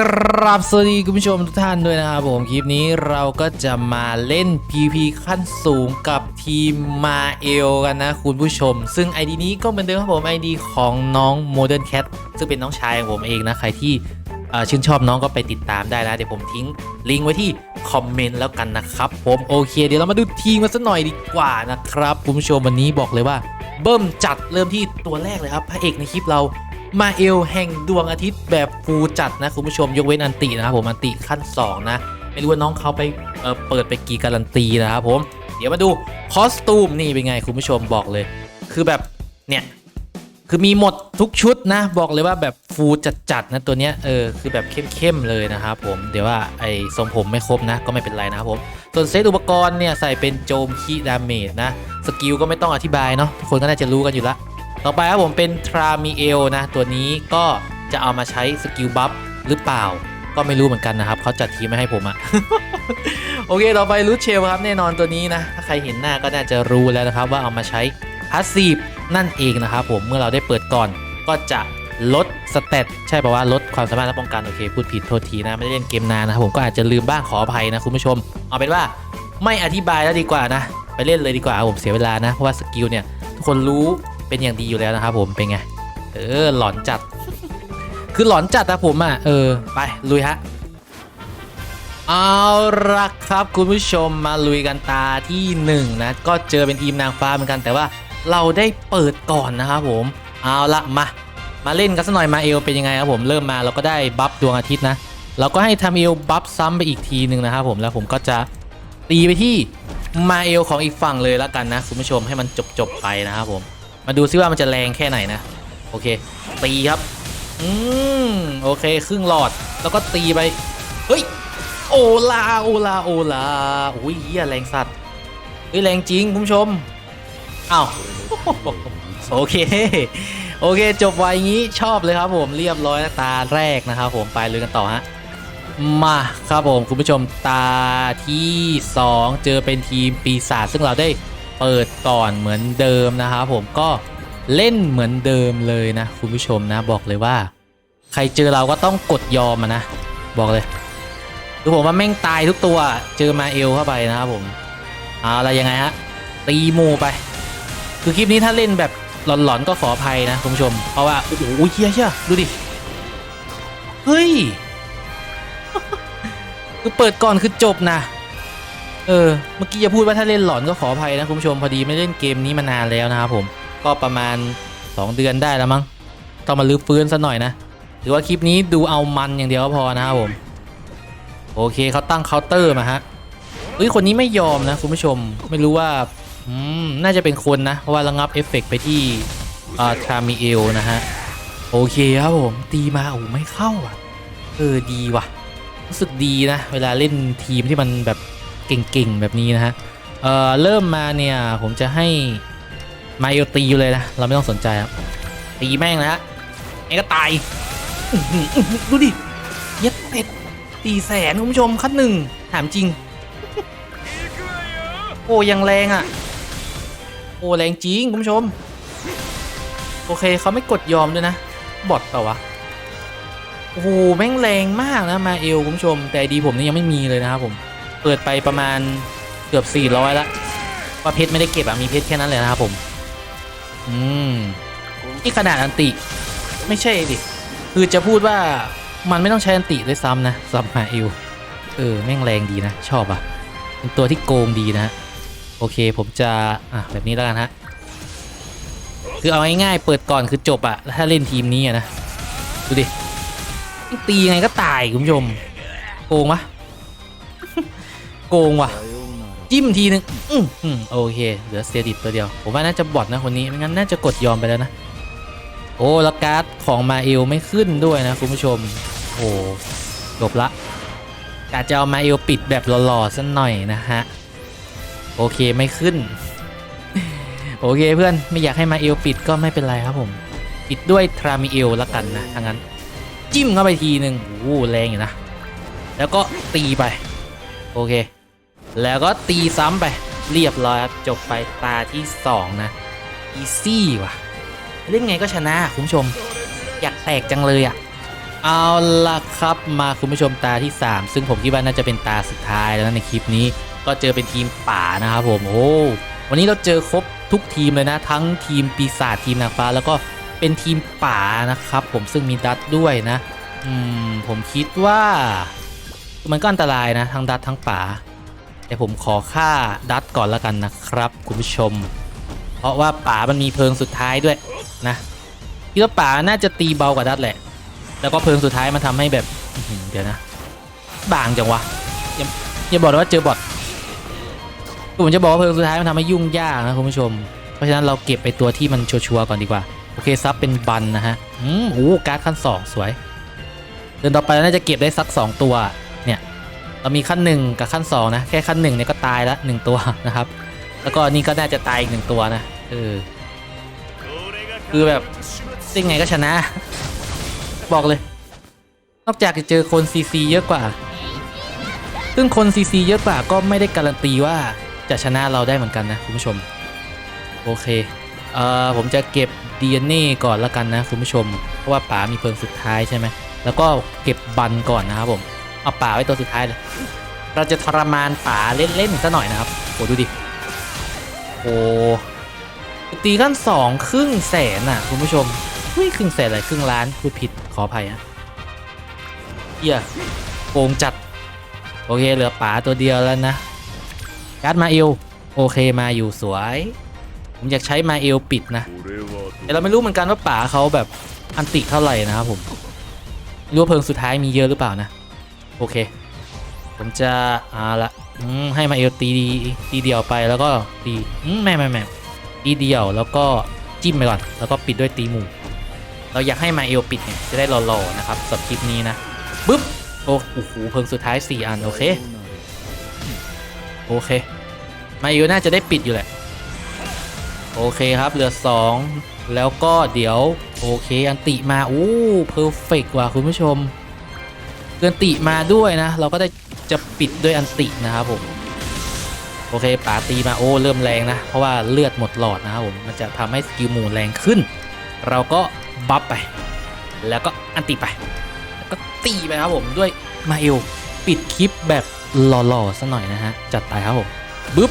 กราบสวัสดีคุณผู้ชมทุกท่านด้วยนะครับผมคลิปนี้เราก็จะมาเล่น PP ขั้นสูงกับทีมมาเอลกันนะคุณผู้ชม ซึ่ง ID นี้ก็เหมือนเดิมครับผม ID ของน้อง Modern Cat ซึ่งเป็นน้องชายของผมเองนะ ใครที่ชื่นชอบน้องก็ไปติดตามได้นะ เดี๋ยวผมทิ้งลิงก์ไว้ที่คอมเมนต์แล้วกันนะครับผมโอเค เดี๋ยวเรามาดูทีมกันสักหน่อยดีกว่านะครับคุณผู้ชมวันนี้บอกเลยว่า เบิ่มจัดเริ่มที่ตัวแรกเลยครับพระเอกในคลิปเรา มาเอลแห่งดวงอาทิตย์แบบฟูลจัดนะคุณผู้ชมยกเว้นอันตินะครับผมอันติขั้น 2 นะ ไม่รู้ว่าน้องเขาไปเเปิดไปกี่การันตีนะครับผม เดี๋ยวมาดูคอสตูมนี่เป็นไงคุณผู้ชมบอกเลย คือแบบเนี่ยคือมีหมดทุกชุดนะ บอกเลยว่าแบบฟูลจัดๆนะตัวเนี้ยเออคือแบบเข้มๆเลยนะครับผมเดี๋ยวว่าไอ้ทรงผมไม่ครบนะ ก็ไม่เป็นไรนะครับผมส่วนเซตอุปกรณ์เนี่ยใส่เป็นโจมคีดาเมจนะสกิลก็ไม่ต้องอธิบายเนาะทุกคนก็น่าจะรู้กันอยู่ละ ต่อไปครับผมเป็นทรามิเอลนะ ตัวนี้ก็จะเอามาใช้สกิลบัฟหรือเปล่า ก็ไม่รู้เหมือนกันนะครับเขาจัดทีมไม่ให้ผมอะโอเค ต่อไปรูทเชลครับแน่นอนตัวนี้นะ ถ้าใครเห็นหน้าก็น่าจะรู้แล้วนะครับ ว่าเอามาใช้พาสซีฟนั่นเองนะครับผมเมื่อเราได้เปิดก่อนก็จะลดสเตตใช่ป่าว่าลดความสามารถและป้องกัน โอเค พูดผิดโทษทีนะ ไม่ได้เล่นเกมนานนะครับผมก็อาจจะลืมบ้างขออภัยนะคุณผู้ชม เอาเป็นว่าไม่อธิบายแล้วดีกว่านะ ไปเล่นเลยดีกว่าผมเสียเวลานะ เพราะว่าสกิลเนี่ยทุกคนรู้ เป็นอย่างดีอยู่แล้วนะครับผมเป็นไงเออหลอนจัด คือหลอนจัดนะผมอะเออไปลุยฮะเอาละครับคุณผู้ชมมาลุยกันตาที่หนึ่งนะก็เจอเป็นทีมนางฟ้าเหมือนกันแต่ว่าเราได้เปิดก่อนนะครับผมเอาละมามาเล่นกันสักหน่อยมาเอลเป็นยังไงครับผมเริ่มมาเราก็ได้บัฟดวงอาทิตย์นะเราก็ให้ทำเอลบัฟซ้ำไปอีกทีหนึ่งนะครับผมแล้วผมก็จะตีไปที่มาเอลของอีกฝั่งเลยแล้วกันนะคุณผู้ชมให้มันจบๆไปนะครับผม มาดูซิว่ามันจะแรงแค่ไหนนะ โอเค ตีครับ อืมโอเค ครึ่งหลอดแล้วก็ตีไป เฮ้ย โอลา โอลา โอลาโอ้ยเหี้ยแรงสัตว์เฮ้ยแรงจริงคุณผู้ชมอ้าวโอเค โอเค จบไวงี้ชอบเลยครับผมเรียบร้อยตาแรกนะครับผมไปเลยกันต่อฮะ มาครับผมคุณผู้ชมตาที่ 2 เจอเป็นทีมปีศาจซึ่งเราได้ เปิดก่อนเหมือนเดิมนะครับผมก็เล่นเหมือนเดิมเลยนะ คุณผู้ชมนะบอกเลยว่า ใครเจอเราก็ต้องกดยอมนะ บอกเลยคือผมว่าแม่งตายทุกตัวเจอมาเอลเข้าไปนะครับผมเอาอะไรยังไงฮะตีมูไป คือคลิปนี้ถ้าเล่นแบบหลอนๆก็ขออภัยนะคุณผู้ชม เพราะว่าโอ้โหเฮียเชียดูดิเฮ้ยคือเปิดก่อนคือจบนะ เออ เมื่อกี้จะพูดว่าถ้าเล่นหลอนก็ขออภัยนะคุณผู้ชมพอดีไม่เล่นเกมนี้มานานแล้วนะครับผม ก็ประมาณ 2 เดือนได้แล้วมั้ง ต้องมาลื้อฟื้นซะหน่อยนะหรือว่าคลิปนี้ดูเอามันอย่างเดียวก็พอนะครับผม โอเคเขาตั้งเคาน์เตอร์มาฮะเฮ้ยคนนี้ไม่ยอมนะคุณผู้ชม ไม่รู้ว่า อืม น่าจะเป็นคนนะ เพราะว่าระงับเอฟเฟกต์ไปที่อ่าทามิเอลนะฮะ โอเคครับผม ตีมาโอ้ไม่เข้าอะ เออดีว่ะ รู้สึกดีนะ เวลาเล่นทีมที่มันแบบ เก่งๆ แบบนี้นะฮะ เอ่อ เริ่มมาเนี่ย ผมจะให้มาเอลตีเลยนะ เราไม่ต้องสนใจครับ ตีแม่งนะฮะไอ้ก็ตายอื้อหืออื้อหือดูดิ เย็ดเป็ดตีแสนคุณผู้ชมคัดหนึ่งถามจริง โอ้ยังแรงอะ โอ้แรงจริงคุณผู้ชม โอเคเขาไม่กดยอมด้วยนะ บอทเปล่าวะโอ้โหแม่งแรงมากนะมาเอลคุณผู้ชม แต่ดีผมนี่ยังไม่มีเลยนะครับผม เปิดไปประมาณเกือบ 400ละว่าเพชรไม่ได้เก็บอะมีเพชรแค่นั้นเลยนะครับผม อืมนี่ขนาดอันติ ไม่ใช่ดิ คือจะพูดว่ามันไม่ต้องใช้อันติด้วยซ้ำนะสำหรับมาเอลเออ แม่งแรงดีนะ ชอบอะเป็นตัวที่โกงดีนะ โอเคผมจะ อะ แบบนี้แล้วกันฮะ คือเอาง่ายๆเปิดก่อนคือจบอะถ้าเล่นทีมนี้อะนะ ดูดิ ตียังไงก็ตายคุณผู้ชม โกงวะ โกงว่ะ จิ้มทีนึงอืมอืมโอเค เหลือเซียดิตตัวเดียว ผมว่าน่าจะบอทนะคนนี้ไม่งั้นน่าจะกดยอมไปแล้วนะ โอ้แล้วการ์ดของมาเอลไม่ขึ้นด้วยนะคุณผู้ชม โอ้จบละกาจะเอามาเอลปิดแบบหล่อๆสักหน่อยนะฮะ โอเคไม่ขึ้น โอเคเพื่อนไม่อยากให้มาเอลปิดก็ไม่เป็นไรครับผม ปิดด้วยทรามิเอลละกันนะถ้างั้น จิ้มเข้าไปทีหนึ่งโอ้โหแรงอยู่นะ แล้วก็ตีไป โอเค แล้วก็ตีซ้ำไปเรียบร้อยครับ จบไปตาที่ 2 นะอีซี่ว่ะ เล่นไงก็ชนะคุณผู้ชม อยากแตกจังเลยอะ เอาละครับมาคุณผู้ชมตาที่ 3 ซึ่งผมคิดว่าน่าจะเป็นตาสุดท้ายแล้วนะในคลิปนี้ ก็เจอเป็นทีมป่านะครับผมโอ้วันนี้เราเจอครบทุกทีมเลยนะ ทั้งทีมปีศาจทีมนางฟ้า แล้วก็เป็นทีมป่านะครับ ผมซึ่งมีดัตด้วยนะ อืมผมคิดว่า มันก็อันตรายนะทั้งดัตทั้งป่า แต่ผมขอค่าดัตก่อนแล้วกันนะครับ คุณผู้ชม เพราะว่าป่ามันมีเพลิงสุดท้ายด้วยนะคิดว่าป่าน่าจะตีเบากว่าดัตแหละ แล้วก็เพลิงสุดท้ายมันทำให้แบบเดี๋ยวนะ บางจังวะอย่าอย่าบอกว่าเจอบอทผมจะบอกว่าเพลิงสุดท้ายมันทำให้ยุ่งยากนะคุณผู้ชม เพราะฉะนั้นเราเก็บไปตัวที่มันชัวร์ก่อนดีกว่า โอเคซับเป็นบันนะฮะ อืมโอ้การ์ดขั้นสองสวย เดินต่อไปน่าจะเก็บได้สัก2ตัว เรามีขั้นหนึ่งกับขั้นสองนะแค่ขั้นหนึ่งเนี่ยก็ตายละหนึ่งตัวนะครับ แล้วก็นี่ก็น่าจะตายอีกหนึ่งตัวนะเออคือแบบซิ่งไงก็ชนะ บอกเลย นอกจากจะเจอคนซีซีเยอะกว่า ซึ่งคนซีซีเยอะกว่าก็ไม่ได้การันตีว่าจะชนะเราได้เหมือนกันนะคุณผู้ชม โอเคเอ่อผมจะเก็บ DNA ก่อนละกันนะคุณผู้ชม เพราะว่าป๋ามีเพลิงสุดท้ายใช่ไหมแล้วก็เก็บบันก่อนนะครับผม เอาป๋าไว้ตัวสุดท้ายเลย เราจะทรมานป๋าเล่นๆซะหน่อยนะครับโอ้ดูดิโอ้ตีขั้นสองครึ่งแสนอะคุณผู้ชมเฮ้ยครึ่งแสนอะไรครึ่งล้านพูดผิดขออภัยฮะเฮียโกงจัด โอเคเหลือป๋าตัวเดียวแล้วนะการ์ดมาเอลโอเคมาอยู่สวย ผมอยากใช้มาเอลปิดนะ แต่เราไม่รู้เหมือนกันว่าป๋าเขาแบบอันติเท่าไหร่นะครับผมรู้ว่าเพลิงสุดท้ายมีเยอะหรือเปล่านะ โอเค ผมจะอ่าละให้มาเอลตีตีเดียวไปแล้วก็ตีอืมไม่ไม่ไม่ตีเดียวแล้วก็จิ้มไปก่อน แล้วก็ปิดด้วยตีหมู่ เราอยากให้มาเอลปิดเนี่ยจะได้หล่อๆนะครับสำหรับคลิปนี้นะปึ๊บโอ้โหเพลิงสุดท้าย 4 อัน โอเค โอเค มาเอลน่าจะได้ปิดอยู่แหละ โอเคครับ เหลือ 2 แล้วก็เดี๋ยว โอเค อันติมาโอ้เพอร์เฟกว่ะคุณผู้ชม เกินติมาด้วยนะ เราก็ได้จะปิดด้วยอันตินะครับผมโอเคป๋าตีมาโอ้เริ่มแรงนะ เพราะว่าเลือดหมดหลอดนะครับผมมันจะทำให้สกิลหมูแรงขึ้น เราก็บัฟไป แล้วก็อันติไปแล้วก็ตีไปครับผมด้วยมาเอลปิดคลิปแบบหล่อๆซะหน่อยนะฮะจัดไปครับผมบึ๊บ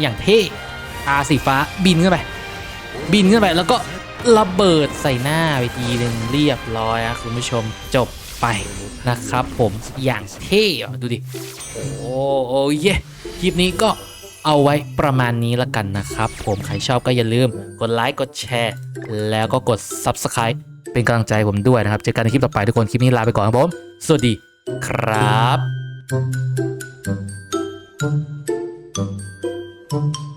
อย่างเท่ตาสีฟ้าบินขึ้นไป บินขึ้นไปแล้วก็ระเบิดใส่หน้าไปทีหนึ่งเรียบร้อยนะคุณผู้ชมจบ ไปนะครับผมอย่างเท่ดูดิ โอ้โอ้เยคลิปนี้ก็เอาไว้ประมาณนี้ละกันนะครับ ผมใครชอบก็อย่าลืมกดไลค์กดแชร์ แล้วก็กด Subscribe เป็นกำลังใจผมด้วยนะครับ เจอกันในคลิปต่อไปทุกคนคลิปนี้ลาไปก่อนครับผม สวัสดีครับ